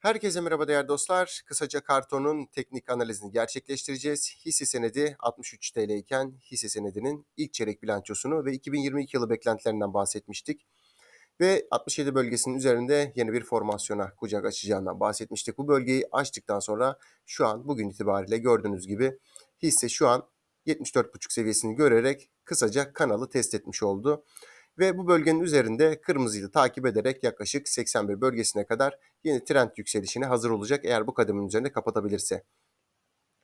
Herkese merhaba değerli dostlar. Kısaca kartonun teknik analizini gerçekleştireceğiz. Hisse senedi 63 TL iken hisse senedinin ilk çeyrek bilançosunu ve 2022 yılı beklentilerinden bahsetmiştik. Ve 67 bölgesinin üzerinde yeni bir formasyona kucak açacağından bahsetmiştik. Bu bölgeyi açtıktan sonra şu an bugün itibariyle gördüğünüz gibi hisse şu an 74,5 seviyesini görerek kısaca kanalı test etmiş oldu. Ve bu bölgenin üzerinde kırmızıyı takip ederek yaklaşık 81 bölgesine kadar yeni trend yükselişine hazır olacak eğer bu kademin üzerinde kapatabilirse.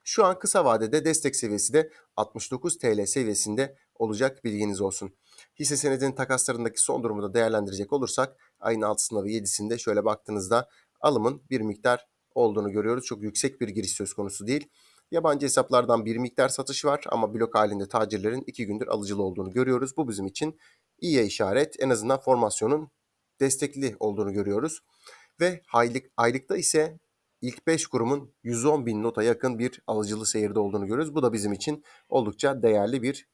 Şu an kısa vadede destek seviyesi de 69 TL seviyesinde olacak bilginiz olsun. Hisse senedinin takaslarındaki son durumu da değerlendirecek olursak ayın 6'sında ve 7'sinde şöyle baktığınızda alımın bir miktar olduğunu görüyoruz. Çok yüksek bir giriş söz konusu değil. Yabancı hesaplardan bir miktar satış var ama blok halinde tacirlerin iki gündür alıcılı olduğunu görüyoruz. Bu bizim için iyiye işaret. En azından formasyonun destekli olduğunu görüyoruz. Ve aylık, aylıkta ise ilk 5 kurumun 110 bin nota yakın bir alıcılı seyirde olduğunu görüyoruz. Bu da bizim için oldukça değerli bir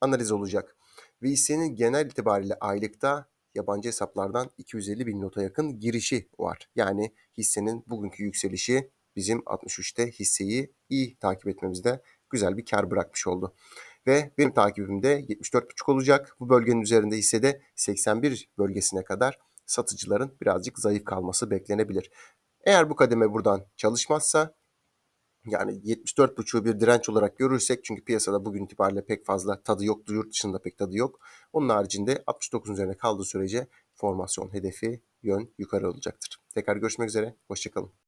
analiz olacak. Hissenin genel itibariyle aylıkta yabancı hesaplardan 250 bin nota yakın girişi var. Yani hissenin bugünkü yükselişi bizim 63'te hisseyi iyi takip etmemizde güzel bir kar bırakmış oldu. Ve benim takibimde 74.5 olacak. Bu bölgenin üzerinde hissede 81 bölgesine kadar satıcıların birazcık zayıf kalması beklenebilir. Eğer bu kademe buradan çalışmazsa yani 74.5'u bir direnç olarak görürsek çünkü piyasada bugün itibariyle pek fazla tadı yok, yurt dışında pek tadı yok. Onun haricinde 69 üzerine kaldığı sürece formasyon hedefi yön yukarı olacaktır. Tekrar görüşmek üzere, hoşçakalın.